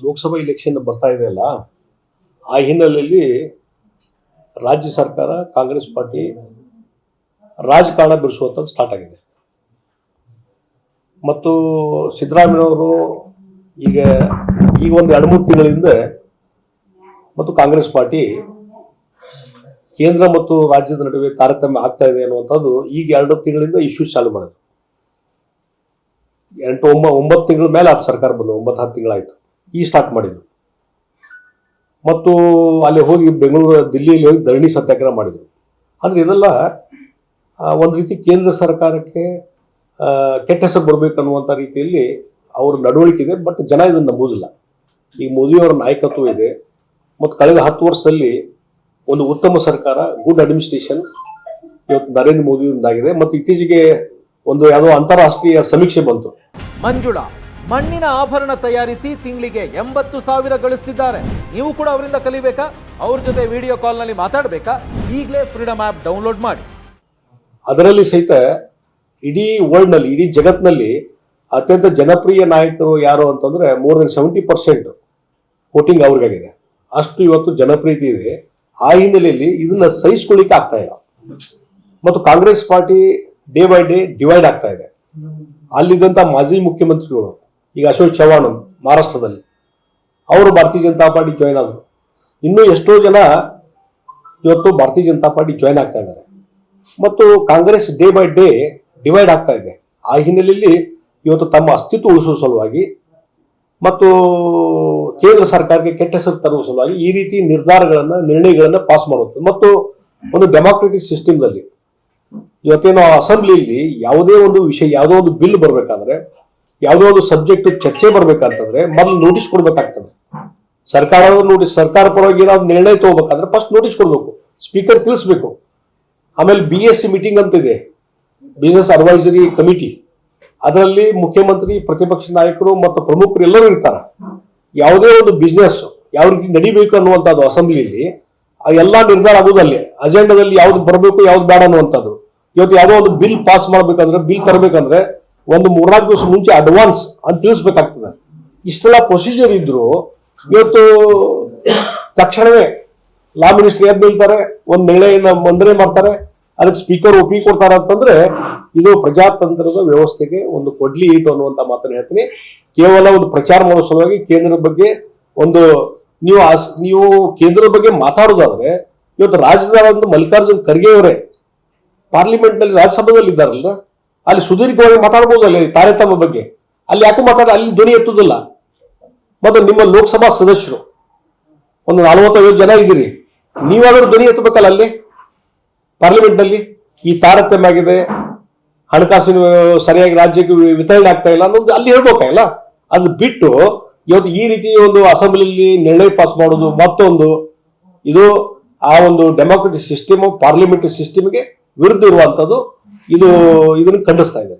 Lok Sabha election ಬರ್ತಾ ಇದೆ ಅಲ್ಲ, ಆ ಹಿನ್ನೆಲೆಯಲ್ಲಿ ರಾಜ್ಯ ಸರ್ಕಾರ, ಕಾಂಗ್ರೆಸ್ ಪಾರ್ಟಿ ರಾಜಕಾರಣ ಬಿಡಿಸುವಂಥದ್ದು ಸ್ಟಾರ್ಟ್ ಆಗಿದೆ. ಮತ್ತು ಸಿದ್ದರಾಮಯ್ಯನವರು ಈಗ ಈ ಒಂದು ಎರಡು ಮೂರು ತಿಂಗಳಿಂದ ಮತ್ತು ಕಾಂಗ್ರೆಸ್ ಪಾರ್ಟಿ ಕೇಂದ್ರ ಮತ್ತು ರಾಜ್ಯದ ನಡುವೆ ತಾರತಮ್ಯ ಆಗ್ತಾ ಇದೆ ಅನ್ನುವಂಥದ್ದು ಈಗ ಎರಡು ತಿಂಗಳಿಂದ ಇಶ್ಯೂಸ್ ಚಾಲು ಮಾಡಿದೆ ಎಂಟು, ಒಂಬ, ಒಂಬತ್ತು ತಿಂಗಳ ಮೇಲೆ ಆ ಸರ್ಕಾರ ಬಂದು, ಒಂಬತ್ತು, ಹತ್ತು ತಿಂಗಳಾಯ್ತು. ಈ ಸ್ಟಾರ್ಟ್ ಮಾಡಿದ್ರು. ಮತ್ತು ಅಲ್ಲಿ ಹೋಗಿ ಬೆಂಗಳೂರು, ದಿಲ್ಲಿಯಲ್ಲಿ ಹೋಗಿ ಧರಣಿ ಸತ್ಯಾಗ್ರಹ ಮಾಡಿದರು. ಅಂದರೆ ಇದೆಲ್ಲ ಒಂದು ರೀತಿ ಕೇಂದ್ರ ಸರ್ಕಾರಕ್ಕೆ ಕೆಟ್ಟ ಹೆಸರು ಬರಬೇಕು ಅನ್ನುವಂಥ ರೀತಿಯಲ್ಲಿ ಅವ್ರ ನಡವಳಿಕೆ ಇದೆ, ಬಟ್ ಜನ ಇದನ್ನು ನಂಬುವುದಿಲ್ಲ ಈ ಮೋದಿಯವರ ನಾಯಕತ್ವ ಇದೆ. ಮತ್ತು ಕಳೆದ ಹತ್ತು ವರ್ಷದಲ್ಲಿ ಒಂದು ಉತ್ತಮ ಸರ್ಕಾರ ಗುಡ್ ಅಡ್ಮಿನಿಸ್ಟ್ರೇಷನ್ ಇವತ್ತು ನರೇಂದ್ರ ಮೋದಿಯಿಂದಾಗಿದೆ. ಮತ್ತು ಇತ್ತೀಚೆಗೆ ಒಂದು ಯಾವುದೋ ಅಂತಾರಾಷ್ಟ್ರೀಯ ಸಮೀಕ್ಷೆ ಬಂತು. ಮಂಜುಳಾ ಮಣ್ಣಿನ ಆಭರಣ ತಯಾರಿಸಿ ತಿಂಗಳಿಗೆ ಎಂಬತ್ತು ಸಾವಿರ ಗಳಿಸ್ತಿದ್ದಾರೆ. ನೀವು ಕೂಡ ಅವರಿಂದ ಕಲಿಬೇಕಾ? ಅವ್ರ ಜೊತೆ ವಿಡಿಯೋ ಕಾಲ್ನಲ್ಲಿ ಮಾತಾಡಬೇಕಾ? ಈಗಲೇ ಫ್ರೀಡಮ್ ಆ್ಯಪ್ ಡೌನ್ಲೋಡ್ ಮಾಡಿ. ಅದರಲ್ಲಿ ಸಹಿತ ಇಡೀ ವರ್ಲ್ಡ್ನಲ್ಲಿ ಇಡೀ ಜಗತ್ತಿನಲ್ಲಿ ಅತ್ಯಂತ ಜನಪ್ರಿಯ ನಾಯಕರು ಯಾರು ಅಂತಂದ್ರೆ more than seventy percent voting ಅವ್ರಿಗಾಗಿದೆ. ಅಷ್ಟು ಇವತ್ತು ಜನಪ್ರಿಯತೆ ಇದೆ. ಆ ಹಿನ್ನೆಲೆಯಲ್ಲಿ ಇದನ್ನ ಸಹಿಸ್ಕೊಳ್ಳಿಕ್ಕೆ ಆಗ್ತಾ ಇಲ್ಲ. ಮತ್ತು Congress party day by day divide ಆಗ್ತಾ ಇದೆ. ಅಲ್ಲಿದ್ದಂಥ ಮಾಜಿ ಮುಖ್ಯಮಂತ್ರಿಗಳು ಈಗ ಅಶೋಕ್ ಚವ್ಹಾಣ್ ಮಹಾರಾಷ್ಟ್ರದಲ್ಲಿ. ಅವರು ಭಾರತೀಯ ಜನತಾ ಪಾರ್ಟಿ ಜಾಯ್ನ್ ಆದರು. ಇನ್ನೂ ಎಷ್ಟೋ ಜನ ಇವತ್ತು ಭಾರತೀಯ ಜನತಾ ಪಾರ್ಟಿ ಜಾಯ್ನ್ ಆಗ್ತಾ ಇದ್ದಾರೆ. ಮತ್ತು Congress day by day divide ಆಗ್ತಾ ಇದೆ. ಆ ಹಿನ್ನೆಲೆಯಲ್ಲಿ ಇವತ್ತು ತಮ್ಮ ಅಸ್ತಿತ್ವ ಉಳಿಸುವ ಸಲುವಾಗಿ ಮತ್ತು ಕೇಂದ್ರ ಸರ್ಕಾರಕ್ಕೆ ಕೆಟ್ಟ ಹೆಸರು ತರುವ ಸಲುವಾಗಿ ಈ ರೀತಿ ನಿರ್ಧಾರಗಳನ್ನು, ನಿರ್ಣಯಗಳನ್ನು ಪಾಸ್ ಮಾಡುತ್ತೆ. ಮತ್ತು ಒಂದು ಡೆಮಾಕ್ರೆಟಿಕ್ ಸಿಸ್ಟಮ್ನಲ್ಲಿ ಇವತ್ತೇನು ಅಸೆಂಬ್ಲಿಯಲ್ಲಿ ಯಾವುದೇ ಒಂದು ವಿಷಯ, ಯಾವುದೋ ಒಂದು ಬಿಲ್ ಬರಬೇಕಾದ್ರೆ ಯಾವುದೋ ಒಂದು ಸಬ್ಜೆಕ್ಟ್ ಚರ್ಚೆ ಬರ್ಬೇಕಂತಂದ್ರೆ ಮೊದಲು ನೋಟಿಸ್ ಕೊಡ್ಬೇಕಾಗ್ತದೆ. ಸರ್ಕಾರದ ನೋಟಿಸ್ ಸರ್ಕಾರ ಪರವಾಗಿ ಏನಾದ್ರು ನಿರ್ಣಯ ತಗೋಬೇಕಾದ್ರೆ ಫಸ್ಟ್ ನೋಟಿಸ್ ಕೊಡ್ಬೇಕು. ಸ್ಪೀಕರ್ ತಿಳಿಸ್ಬೇಕು. ಆಮೇಲೆ ಬಿ ಎಸ್ ಸಿ ಮೀಟಿಂಗ್ ಅಂತ ಇದೆ ಬಿಸ್ನೆಸ್ ಅಡ್ವೈಸರಿ ಕಮಿಟಿ ಅದರಲ್ಲಿ ಮುಖ್ಯಮಂತ್ರಿ, ಪ್ರತಿಪಕ್ಷ ನಾಯಕರು ಮತ್ತು ಪ್ರಮುಖರು ಎಲ್ಲರೂ ಇರ್ತಾರೆ. ಯಾವುದೇ ಒಂದು ಬಿಸ್ನೆಸ್ ಯಾವ ರೀತಿ ನಡಿಬೇಕು ಅನ್ನುವಂಥದ್ದು ಅಸೆಂಬ್ಲಿಯಲ್ಲಿ ಎಲ್ಲಾ ನಿರ್ಧಾರ ಆಗೋದು ಅಲ್ಲಿ. ಅಜೆಂಡಾದಲ್ಲಿ ಯಾವ್ದು ಬರಬೇಕು, ಯಾವ್ದು ಬೇಡ ಅನ್ನುವಂಥದ್ದು. ಇವತ್ತು ಯಾವುದೋ ಒಂದು ಬಿಲ್ ಪಾಸ್ ಮಾಡ್ಬೇಕಂದ್ರೆ ಬಿಲ್ ತರಬೇಕಂದ್ರೆ ಒಂದು ಮೂರ್ನಾಲ್ಕು ದಿವಸ ಮುಂಚೆ ಅಡ್ವಾನ್ಸ್ ಅಂತ ತಿಳಿಸ್ಬೇಕಾಗ್ತದೆ. ಇಷ್ಟೆಲ್ಲ ಪ್ರೊಸೀಜರ್ ಇದ್ರು ಇವತ್ತು ತಕ್ಷಣವೇ ಲಾ ಮಿನಿಸ್ಟರ್ ಎದ್ದು ನಿಲ್ತಾರೆ ಒಂದು ನಿರ್ಣಯನ ಮಂಡನೆ ಮಾಡ್ತಾರೆ. ಅದಕ್ಕೆ ಸ್ಪೀಕರ್ ಒಪ್ಪಿಗೆ ಕೊಡ್ತಾರೆ ಅಂತಂದ್ರೆ ಇದು ಪ್ರಜಾತಂತ್ರದ ವ್ಯವಸ್ಥೆಗೆ ಒಂದು ಕೊಡ್ಲಿ ಈಟು ಅನ್ನುವಂತ ಮಾತನ್ನ ಹೇಳ್ತೀನಿ. ಕೇವಲ ಒಂದು ಪ್ರಚಾರ ಮಾಡೋ ಸಲುವಾಗಿ ಕೇಂದ್ರದ ಬಗ್ಗೆ ಒಂದು ನೀವು ನೀವು ಕೇಂದ್ರದ ಬಗ್ಗೆ ಮಾತಾಡೋದಾದ್ರೆ ಇವತ್ತು ರಾಜ್ಯದ ಒಂದು ಮಲ್ಲಿಕಾರ್ಜುನ್ ಖರ್ಗೆ ಅವರೇ ಪಾರ್ಲಿಮೆಂಟ್ನಲ್ಲಿ ರಾಜ್ಯಸಭೆದಲ್ಲಿ ಇದ್ದಾರಲ್ಲ ಅಲ್ಲಿ ಸುದೀರ್ಘವಾಗಿ ಮಾತಾಡ್ಬೋದು ಅಲ್ಲಿ ತಾರತಮ್ಯ ಬಗ್ಗೆ? ಅಲ್ಲಿ ಯಾಕೂ ಮಾತಾಡ, ಅಲ್ಲಿ ಧ್ವನಿ ಎತ್ತುದಿಲ್ಲ. ಮತ್ತು ನಿಮ್ಮ ಲೋಕಸಭಾ ಸದಸ್ಯರು, ಒಂದು ನಲವತ್ತೈದು ಜನ ಇದ್ದೀರಿ. ನೀವಾದರೂ ಧ್ವನಿ ಎತ್ತಬೇಕಲ್ಲ ಅಲ್ಲಿ? ಪಾರ್ಲಿಮೆಂಟ್ನಲ್ಲಿ ಈ ತಾರತಮ್ಯ ಆಗಿದೆ, ಹಣಕಾಸಿನ ಸರಿಯಾಗಿ ರಾಜ್ಯಕ್ಕೆ ವಿತರಣೆ ಆಗ್ತಾ ಇಲ್ಲ ಅನ್ನೋದು ಅಲ್ಲಿ ಹೇಳ್ಬೇಕಾಗಿಲ್ಲ ಅದು ಬಿಟ್ಟು ಇವತ್ತು ಈ ರೀತಿ ಒಂದು ಅಸೆಂಬ್ಲಿಯಲ್ಲಿ ನಿರ್ಣಯ ಪಾಸ್ ಮಾಡೋದು ಮತ್ತೊಂದು, ಇದು ಆ ಒಂದು ಡೆಮಾಕ್ರೆಟಿಕ್ ಸಿಸ್ಟಮ್, ಪಾರ್ಲಿಮೆಂಟರಿ ಸಿಸ್ಟಮ್ಗೆ ವಿರುದ್ಧ ಇರುವಂತದ್ದು ಇದು ಇದನ್ನು ಖಂಡಿಸ್ತಾ ಇದೆ